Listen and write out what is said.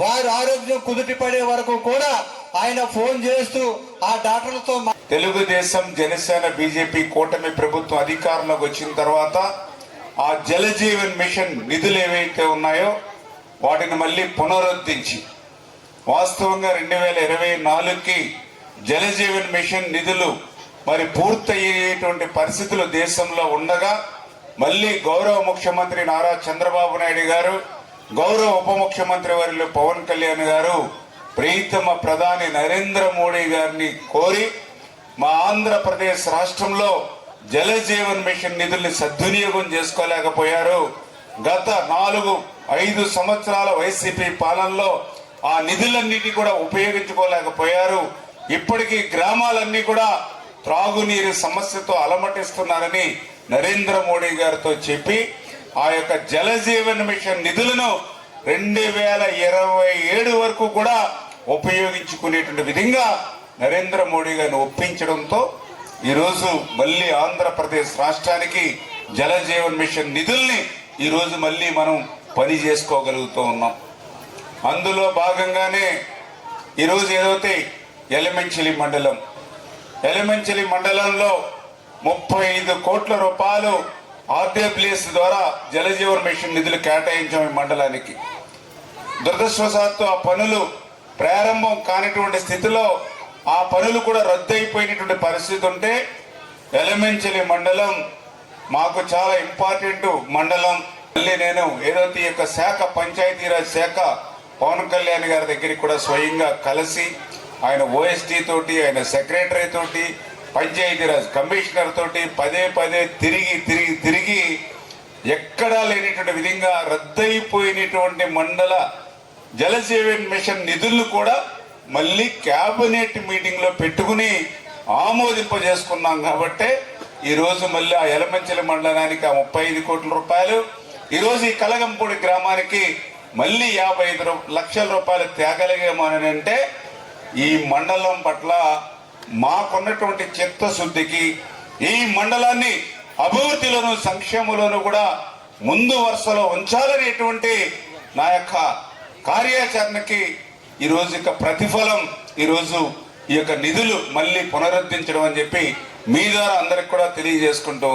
వారి ఆరోగ్యం కుదుటి పడే వరకు కూడా ఆయన ఫోన్ చేస్తూ ఆ డాక్టర్లతో తెలుగుదేశం జనసేన బీజేపీ కూటమి ప్రభుత్వం అధికారంలోకి వచ్చిన తర్వాత ఆ జలజీవన్ మిషన్ నిధులు ఏవైతే ఉన్నాయో వాటిని మళ్ళీ పునరుద్ధరించి వాస్తవంగా రెండు వేల ఇరవై నాలుగుకి జలజీవన్ మిషన్ నిధులు మరి పూర్తయ్యేటువంటి పరిస్థితులు దేశంలో ఉండగా మళ్ళీ గౌరవ ముఖ్యమంత్రి నారా చంద్రబాబు నాయుడు గారు గౌరవ ఉప ముఖ్యమంత్రి వారిలో పవన్ కళ్యాణ్ గారు ప్రీతమ ప్రధాని నరేంద్ర మోడీ గారిని కోరి మా ఆంధ్రప్రదేశ్ రాష్ట్రంలో జల జీవన్ మిషన్ నిధుల్ని సద్వినియోగం చేసుకోలేకపోయారు. గత నాలుగు ఐదు సంవత్సరాల వైసీపీ పాలనలో ఆ నిధులన్నిటి కూడా ఉపయోగించుకోలేకపోయారు. ఇప్పటికీ గ్రామాలన్నీ కూడా త్రాగునీరు సమస్యతో అలమటిస్తున్నారని నరేంద్ర మోడీ గారితో చెప్పి ఆ యొక్క జలజీవన్ మిషన్ నిధులను రెండు వేల ఇరవై ఏడు వరకు కూడా ఉపయోగించుకునేటువంటి విధంగా నరేంద్ర మోడీ గారిని ఒప్పించడంతో ఈరోజు మళ్ళీ ఆంధ్రప్రదేశ్ రాష్ట్రానికి జల జీవన్ మిషన్ నిధుల్ని ఈరోజు మళ్ళీ మనం పని చేసుకోగలుగుతూ ఉన్నాం. అందులో భాగంగానే ఈరోజు ఏదైతే ఎలిమెంచలి మండలం ఎలిమెంచలి మండలంలో ముప్పై ఐదు కోట్ల రూపాయలు ఆర్డబ్ల్యూఎస్ ద్వారా జలజీవన్ మిషన్ నిధులు కేటాయించాం ఈ మండలానికి. దురదృష్టవశాత్తు ఆ పనులు ప్రారంభం కానిటువంటి స్థితిలో ఆ పనులు కూడా రద్దు అయిపోయినటువంటి పరిస్థితి ఉంటే ఎలమెంచలి మండలం మాకు చాలా ఇంపార్టెంట్ మండలం. మళ్ళీ నేను ఏదైతే ఈ యొక్క శాఖ పంచాయతీరాజ్ శాఖ పవన్ కళ్యాణ్ గారి దగ్గరికి కూడా స్వయంగా కలిసి ఆయన ఓఎస్టీ తోటి ఆయన సెక్రటరీ తోటి పంచాయతీరాజ్ కమిషనర్ తోటి పదే పదే తిరిగి తిరిగి తిరిగి ఎక్కడా లేనిటువంటి విధంగా రద్దయిపోయినటువంటి మండల జలజీవన్ మిషన్ నిధులను కూడా మళ్ళీ క్యాబినెట్ మీటింగ్లో పెట్టుకుని ఆమోదింపజేసుకున్నాం కాబట్టి ఈరోజు మళ్ళీ ఆ ఎలమంచిల మండలానికి ఆ ముప్పై ఐదు కోట్ల రూపాయలు ఈరోజు ఈ కలగంపూడి గ్రామానికి మళ్ళీ యాభై ఐదు లక్షల రూపాయలు తేగలిగామని అంటే ఈ మండలం పట్ల మాకున్నటువంటి చిత్తశుద్ధికి ఈ మండలాన్ని అభివృద్ధిలోను సంక్షేమంలోను కూడా ముందు వరుసలో ఉంచాలనేటువంటి నా యొక్క కార్యాచరణకి ఈ రోజు యొక్క ప్రతిఫలం ఈరోజు ఈ యొక్క నిధులు మళ్ళీ పునరుద్ధరించడం అని చెప్పి మీ ద్వారా అందరికి కూడా తెలియజేసుకుంటూ